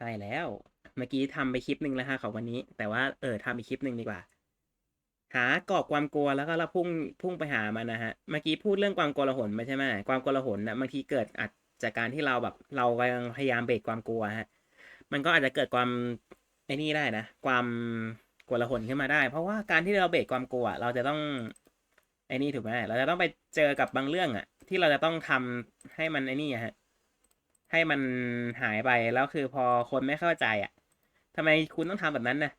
ใช่แล้ว เมื่อกี้ทำไปคลิปหนึ่งแล้วฮะของวันนี้ แต่ว่าเออทำอีกคลิปหนึ่งดีกว่า หากรอบความกลัวแล้วก็เราพุ่งพุ่งไปหามันนะฮะ เมื่อกี้พูดเรื่องความกลาหลไม่ใช่ไหมความกลาหลนะบางทีเกิดอาจจากการที่เราแบบ เรากำลังพยายามเบรกความกลัวฮะ มันก็อาจจะเกิดความไอ้นี่ได้นะ ความกลาหลขึ้นมาได้ เพราะว่าการที่เราเบรกความกลัว เราจะต้องไอ้นี่ถูกไหมเราจะต้องไปเจอกับบางเรื่องอะที่เราจะต้องทำให้มันไอ้นี่ฮะ ให้มันหายไปแล้วคือพอคนไม่เข้าใจอะทำไมคุณต้องทำแบบนั้นนะ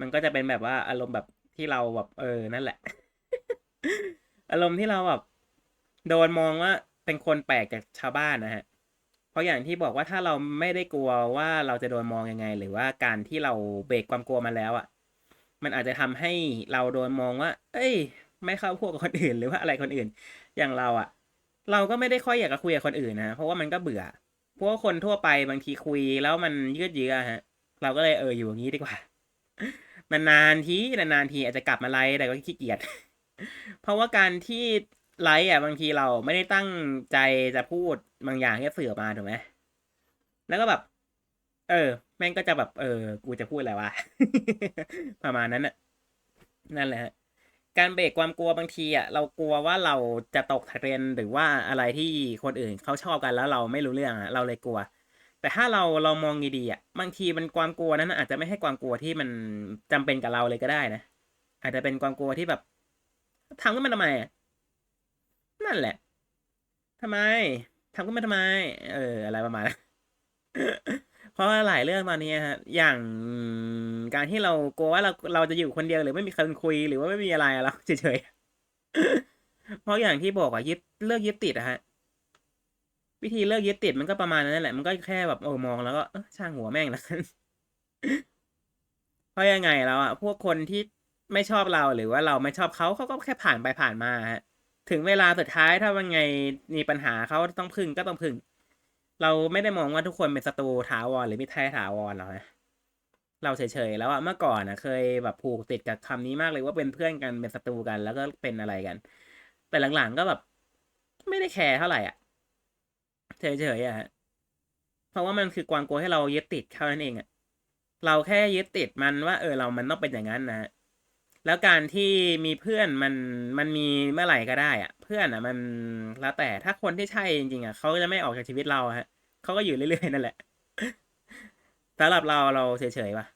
มันก็จะเป็นแบบว่าอารมณ์แบบที่เราแบบ เออนั่นแหละ อารมณ์ที่เราแบบโดนมองว่าเป็นคนแปลกจากชาวบ้านนะฮะ เพราะอย่างที่บอกว่าถ้าเราไม่ได้กลัวว่าเราจะโดนมองยังไง หรือว่าการที่เราเบรกความกลัวมาแล้วอะ มันอาจจะทำให้เราโดนมองว่า เอ้ย ไม่เข้าพวกกับคนอื่น หรือว่าอะไรคนอื่น อย่างเราอะ เราก็ไม่ได้ค่อยอยากจะคุยกับคนอื่นนะเพราะว่ามันก็เบื่อ พว่าคนทั่วไปบางทีคุยแล้วมันยืดเยื้อฮะ เราก็เลยเอออยู่อย่างนี้ดีกว่า มันนานทีนานๆทีอาจจะกลับมาไลฟ์แต่ก็ขี้เกียจ เพราะว่าการที่ไลฟ์อะบางทีเราไม่ได้ตั้งใจจะพูดบางอย่างที่สื่อออกมาถูกไหมแล้วก็แบบ เออ แม่งก็จะแบบ เออ กูจะพูดอะไรวะ ประมาณนั้นน่ะ นั่นแหละ การเบรกความกลัวบางทีอะเรากลัวว่าเราจะตกเทรนหรือว่าอะไรที่คนอื่นเขาชอบกันแล้วเราไม่รู้เรื่องอะเราเลยกลัว แต่ถ้าเราเรามองดีๆอะบางทีมันความกลัวนั้นอาจจะไม่ให้ความกลัวที่มันจำเป็นกับเราเลยก็ได้นะอาจจะเป็นความกลัวที่แบบทำขึ้นมาทำไมนั่นแหละทำไมทำขึ้นมาทำไม เออ อะไรประมาณนั้น เพราะว่าหลายเรื่องตอนนี้ฮะ อย่างการที่เรากลัวว่าเราเราจะอยู่คนเดียวหรือไม่มีคนคุยหรือว่าไม่มีอะไรเราเฉยๆเพราะอย่างที่บอกอะยึดเลิกยึดติดอะฮะวิธีเลิกยึดติดมันก็ประมาณนั้นแหละมันก็แค่แบบโอ้มองแล้วก็ช่างหัวแม่งแล้วกันเพราะยังไงแล้วอะพวกคนที่ไม่ชอบเราหรือว่าเราไม่ชอบเขาเขาก็แค่ผ่านไปผ่านมาฮะ ถึงเวลาสุดท้ายถ้าวันไงมีปัญหาเขาต้องพึ่งก็ต้องพึ่ง เราไม่ได้มองว่าทุกคนเป็นศัตรูถาวรหรือมิตรแท้ถาวรหรอกนะเราเฉยๆแล้วอะเมื่อก่อนอะเคยแบบผูกติดกับคำนี้มากเลยว่าเป็นเพื่อนกันเป็นศัตรูกัน แล้วก็เป็นอะไรกัน แต่หลังๆก็แบบ ไม่ได้แคร์เท่าไหร่อะเฉยๆอะฮะเพราะว่ามันคือความกลัวให้เรายึดติดเท่านั้นเองอะเราแค่ยึดติดมันว่า เออเรามันต้องเป็นอย่างนั้นนะแล้วการที่มีเพื่อนมันมันมีเมื่อไหร่ก็ได้อะ พื่อนอะ มันแล้วแต่ถ้าคนที่ใช่จริงๆอะเขาจะไม่ออกจากชีวิตเราฮะเขาก็อยู่เรื่อยๆนั่นแหละสำหรับเราเราเฉยๆว่ะ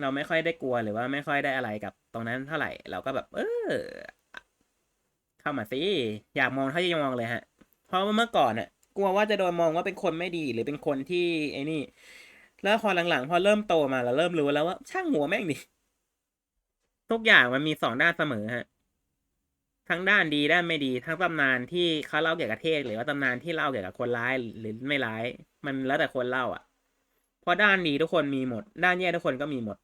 เราไม่ค่อยได้กลัวหรือว่าไม่ค่อยได้อะไรกับตรงนั้นเท่าไหร่ เราก็แบบ เออ เข้ามาสิอยากมองเท่าที่จะมองเลยฮะ เพราะเมื่อก่อนอะ กลัวว่าจะโดนมองว่าเป็นคนไม่ดีหรือเป็นคนที่ไอ้นี่ แล้วพอหลังๆ พอเริ่มโตมาเราเริ่มรู้แล้วว่า ช่างหัวแม่งดิทุกอย่างมันมีสองด้านเสมอฮะ ทั้งด้านดีด้านไม่ดี ทั้งตำนานที่เขาเล่าเกี่ยวกับเทศหรือว่าตำนานที่เล่าเกี่ยวกับคนร้ายหรือไม่ร้าย มันแล้วแต่คนเล่าอะเพราะด้านดีทุกคนมีหมด ด้านแย่ทุกคนก็มีหมด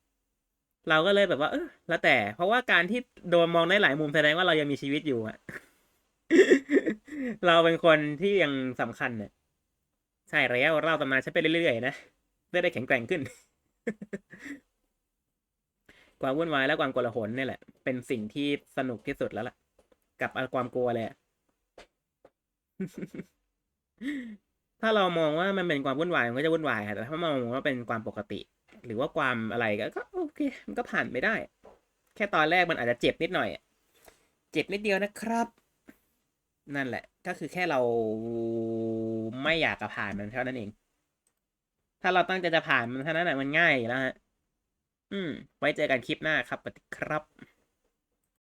เราก็เลยแบบว่า เออแล้วแต่ เพราะว่าการที่โดนมองได้หลายมุมแสดงว่าเรายังมีชีวิตอยู่อะเราเป็นคนที่ยังสำคัญเนี่ยใช่แล้วเล่าตำนานฉันไปเรื่อยๆนะได้ได้แข็งแกร่งขึ้นความวุ่นวายและความโกลาหลนี่แหละ เป็นสิ่งที่สนุกที่สุดแล้วล่ะ กับความกลัวเละ ถ้าเรามองว่ามันเป็นความวุ่นวายมันก็จะวุ่นวายค่ะแต่ถ้ามองว่าเป็นความปกติ หรือว่าความอะไรก็ก็โอเค มันก็ผ่านไปได้ แค่ตอนแรกมันอาจจะเจ็บนิดหน่อยเจ็บนิดเดียวนะครับ นั่นแหละ ก็คือแค่เราไม่อยากจะผ่านมันเท่านั้นเอง ถ้าเราตั้งใจจะผ่านมันเท่านั้นแหละมันง่ายแล้วฮะ อืม ไว้เจอกันคลิปหน้าครับสวัสดีครับ